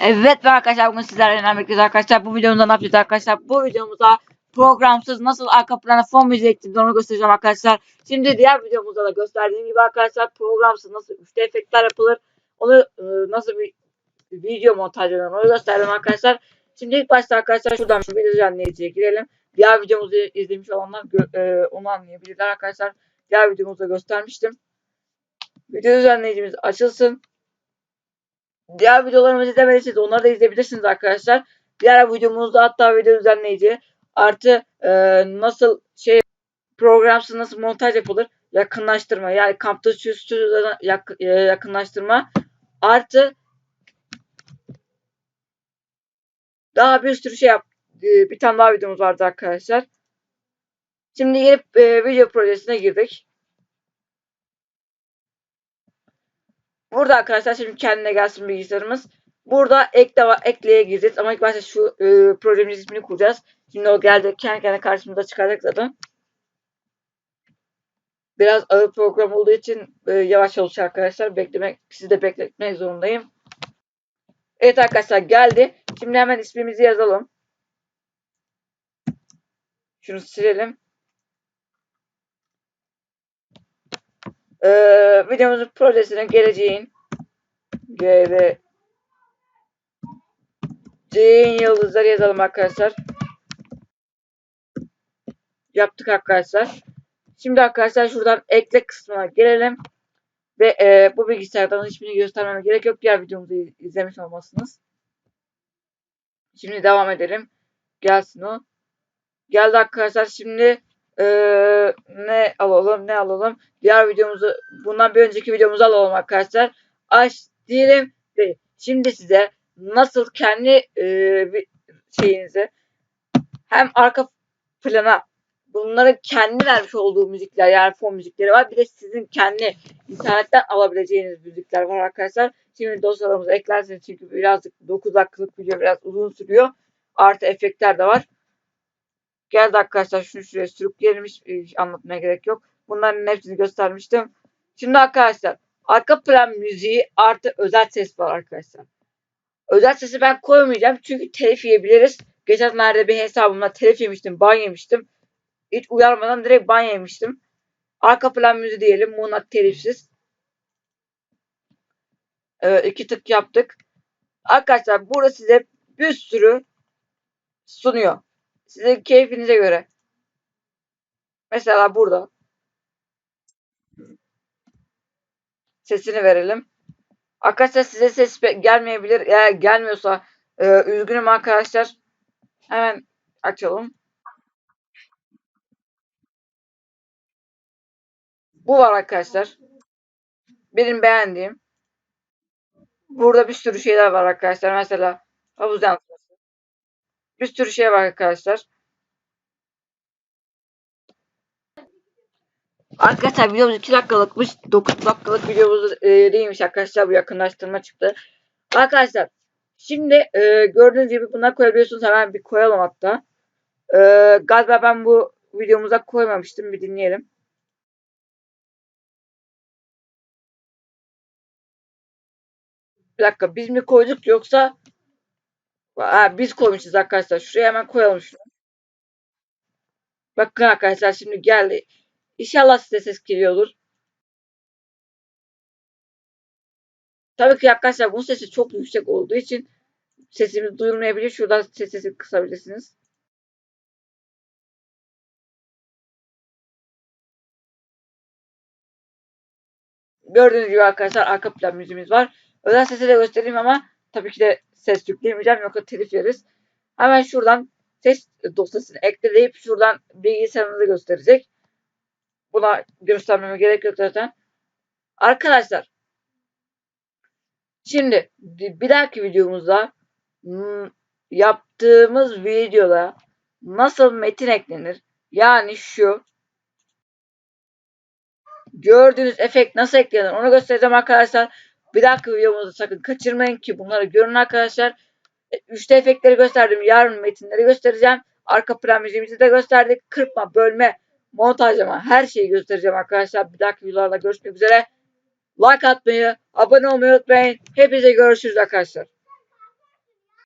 Evet ve arkadaşlar bugün sizlerle bekliyoruz arkadaşlar. Bu videomuzda ne yapacağız arkadaşlar? Bu videomuzda programsız nasıl arka plana fon müziği eklediğini onu göstereceğim arkadaşlar. Şimdi diğer videomuzda da gösterdiğim gibi arkadaşlar programsız nasıl 3D efektler yapılır. Onu e, nasıl bir video montajlanır onu gösterdim arkadaşlar. Şimdi ilk başta arkadaşlar şuradan bir video düzenleyiciye girelim. Diğer videomuzu izlemiş olanlar e, onu anlayabilirler arkadaşlar. Diğer videomuzda göstermiştim. Video düzenleyicimiz açılsın. Diğer videolarımızı izlemediyseniz onları da izleyebilirsiniz arkadaşlar. Diğer videomuzda hatta video düzenleyici artı e, nasıl şey programsız nasıl montaj yapılır yakınlaştırma yani kampta stüdyoda yak, e, yakınlaştırma artı daha bir sürü şey yap e, bir tane daha videomuz vardı arkadaşlar. Şimdi gelip e, video projesine girdik. Burada arkadaşlar şimdi kendine gelsin bilgisayarımız. Burada ekle ekleye gireceğiz ama ilk başta şu e, projemizin ismini kuracağız. Şimdi o geldi kendi kendine karşımıza çıkacak zaten. Biraz ağır program olduğu için e, yavaş çalışıyor arkadaşlar. Beklemek, sizi de bekletmek zorundayım. Evet arkadaşlar geldi. Şimdi hemen ismimizi yazalım. Şunu silelim. Ee, videomuzun projesine geleceğin geleceğin yıldızları yazalım arkadaşlar. Yaptık arkadaşlar. Şimdi arkadaşlar şuradan ekle kısmına gelelim. Ve e, bu bilgisayardan hiçbirini göstermeme gerek yok. Diğer videomuzu izlemiş olmalısınız. Şimdi devam edelim. Gelsin o. Geldi arkadaşlar. Şimdi ee, ne alalım ne alalım. Diğer videomuzu bundan bir önceki videomuzu alalım arkadaşlar. Aç diyelim şimdi size nasıl kendi e, şeyinizi hem arka plana bunların kendi vermiş olduğu müzikler yani fon müzikleri var. Bir de sizin kendi internetten alabileceğiniz müzikler var arkadaşlar. Şimdi dosyalarımızı eklerseniz çünkü birazcık 9 dakikalık video biraz uzun sürüyor. Artı efektler de var. Geldi arkadaşlar şunu şuraya sürükleyelim hiç anlatmaya gerek yok. Bunların hepsini göstermiştim. Şimdi arkadaşlar arka plan müziği artı özel ses var arkadaşlar. Özel sesi ben koymayacağım çünkü telif yiyebiliriz. Geçenlerde bir hesabımda telif yemiştim, ban yemiştim. Hiç uyarmadan direkt ban yemiştim. Arka plan müziği diyelim. Bunlar telifsiz. Ee, iki tık yaptık. Arkadaşlar burada size bir sürü sunuyor. Sizin keyfinize göre. Mesela burada. Sesini verelim. Arkadaşlar size ses gelmeyebilir. Eğer gelmiyorsa e, üzgünüm arkadaşlar. Hemen açalım. Bu var arkadaşlar. Benim beğendiğim. Burada bir sürü şeyler var arkadaşlar. Mesela havuz. Bir sürü şey var arkadaşlar. Arkadaşlar videomuz 2 dakikalıkmış. 9 dakikalık videomuz e, değilmiş arkadaşlar. Bu yakınlaştırma çıktı. Arkadaşlar şimdi e, gördüğünüz gibi bunları koyabiliyorsunuz. Hemen bir koyalım hatta. E, galiba ben bu videomuza koymamıştım. Bir dinleyelim. Bir dakika biz mi koyduk yoksa ha, biz koymuşuz arkadaşlar. Şuraya hemen koyalım şunu. Bakın arkadaşlar şimdi geldi. İnşallah size ses geliyordur. Tabii ki arkadaşlar bu sesi çok yüksek olduğu için sesimiz duyulmayabilir. Şuradan ses sesi kısabilirsiniz. Gördüğünüz gibi arkadaşlar arka plan müziğimiz var. Özel sesi de göstereyim ama tabii ki de ses yükleyemeyeceğim yoksa telif yeriz. Hemen şuradan ses dosyasını ekleyip şuradan bilgisayarınızı gösterecek. Buna göstermeme gerek yok zaten. Arkadaşlar şimdi bir dahaki videomuzda yaptığımız videoda nasıl metin eklenir? Yani şu gördüğünüz efekt nasıl eklenir onu göstereceğim arkadaşlar. Bir dahaki videomuzda sakın kaçırmayın ki bunları görün arkadaşlar. 3D efektleri gösterdim. Yarın metinleri göstereceğim. Arka plan müziğimizi de gösterdik. Kırpma, bölme, montajlama her şeyi göstereceğim arkadaşlar. Bir dahaki videolarda görüşmek üzere. Like atmayı, abone olmayı unutmayın. Hepinize görüşürüz arkadaşlar.